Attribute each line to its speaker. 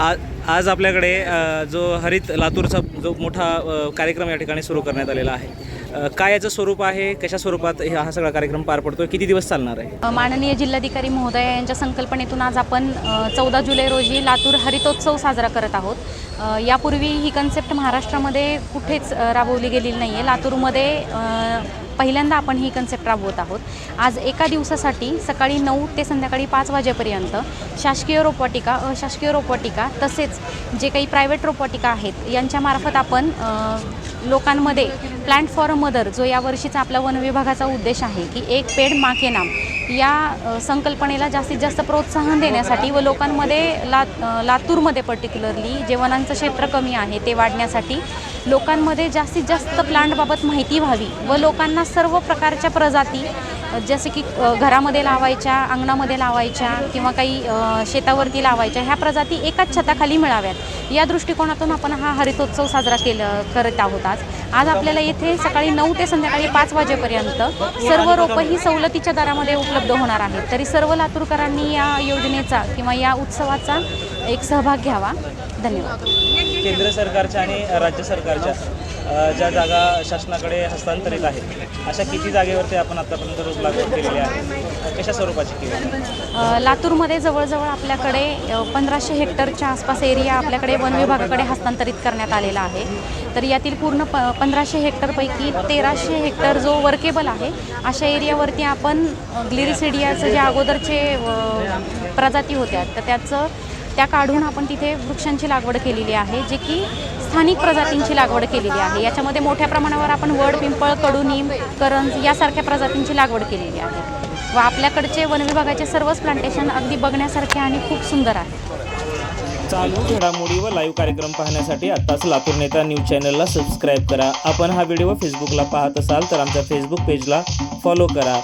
Speaker 1: आज आज आपल्याकडे जो हरित लातूरचा जो मोठा कार्यक्रम या ठिकाणी सुरू करण्यात आलेला आहे. काय याचं स्वरूप आहे? कशा स्वरूपात हे- हा सगळा कार्यक्रम पार पडतो किती दिवस चालणार आहे?
Speaker 2: माननीय जिल्हाधिकारी महोदय यांच्या संकल्पनेतून आज आपण चौदा जुलै रोजी लातूर हरितोत्सव साजरा करत आहोत. अ, यापूर्वी ही कन्सेप्ट महाराष्ट्रामध्ये कुठेच अ, राबवली गेलेली नाही आहे लातूरमध्ये अ, पहिल्यांदा आपण ही कन्सेप्ट राबवत आहोत. आज एका दिवसासाठी सकाळी नऊ ते संध्याकाळी पाच वाजेपर्यंत शासकीय रोपवाटिका अशासकीय रोपवाटिका तसेच जे काही प्रायव्हेट रोपवाटिका आहेत यांच्यामार्फत आपण अ, लोकांमध्ये प्लांट फॉर मदर जो यावर्षीचा आपला वन विभागाचा उद्देश आहे की एक पेड माके नाम या संकल्पनेला जास्तीत जास्त प्रोत्साहन देण्यासाठी व लोकांमध्ये ला लातूरमध्ये पर्टिक्युलरली जे वनांचं क्षेत्र कमी आहे ते वाढण्यासाठी लोकांमध्ये जास्तीत जास्त प्लांटबाबत माहिती व्हावी व लोकांना सर्व प्रकारच्या प्रजाती जसे की घरामध्ये लावायच्या अंगणामध्ये लावायच्या किंवा काही शेतावरती लावायच्या ह्या प्रजाती एकाच छताखाली मिळाव्यात. या दृष्टिकोनातून आपण हा हरितोत्सव साजरा केलं करत आहोत आज. आज आपल्याला येथे सकाळी नऊ ते संध्याकाळी पाच वाजेपर्यंत सर्व रोपं ही सवलतीच्या दरामध्ये उपलब्ध होणार आहेत. तरी सर्व लातूरकरांनी या योजनेचा किंवा या उत्सवाचा एक सहभाग घ्यावा. धन्यवाद.
Speaker 1: केंद्र सरकारच्या आणि राज्य सरकारच्या ज्या जागा शासनाकडे हस्तांतरित आहेत अशा किती जागेवरती आपण आतापर्यंत रोज लागवड केलेली आहे? कशा स्वरूपाची केली
Speaker 2: लातूरमध्ये जवळजवळ आपल्याकडे पंधराशे हेक्टरच्या आसपास एरिया आपल्याकडे वन विभागाकडे हस्तांतरित करण्यात आलेला आहे. तर यातील पूर्ण प पंधराशे हेक्टरपैकी तेराशे हेक्टर जो वर्केबल आहे अशा एरियावरती आपण ग्लिरिसिडियाचं जे अगोदरचे प्रजाती होत्या तर त्याचं त्या काढून आपण तिथे वृक्षांची लागवड केलेली आहे जे की स्थानिक प्रजातींची लागवड केलेली आहे. याच्यामध्ये मोठ्या प्रमाणावर आपण वड पिंपळ कडुनिम करंज यासारख्या प्रजातींची लागवड केलेली आहे. व आपल्याकडचे वन विभागाचे सर्वच प्लांटेशन अगदी बघण्यासारखे आणि खूप सुंदर आहे.
Speaker 1: चालू घडामोडी व लाईव्ह कार्यक्रम पाहण्यासाठी आत्ताच लातूर नेता न्यूज चॅनलला सबस्क्राईब करा. आपण हा व्हिडिओ फेसबुकला पाहत असाल तर आमच्या फेसबुक पेजला फॉलो करा.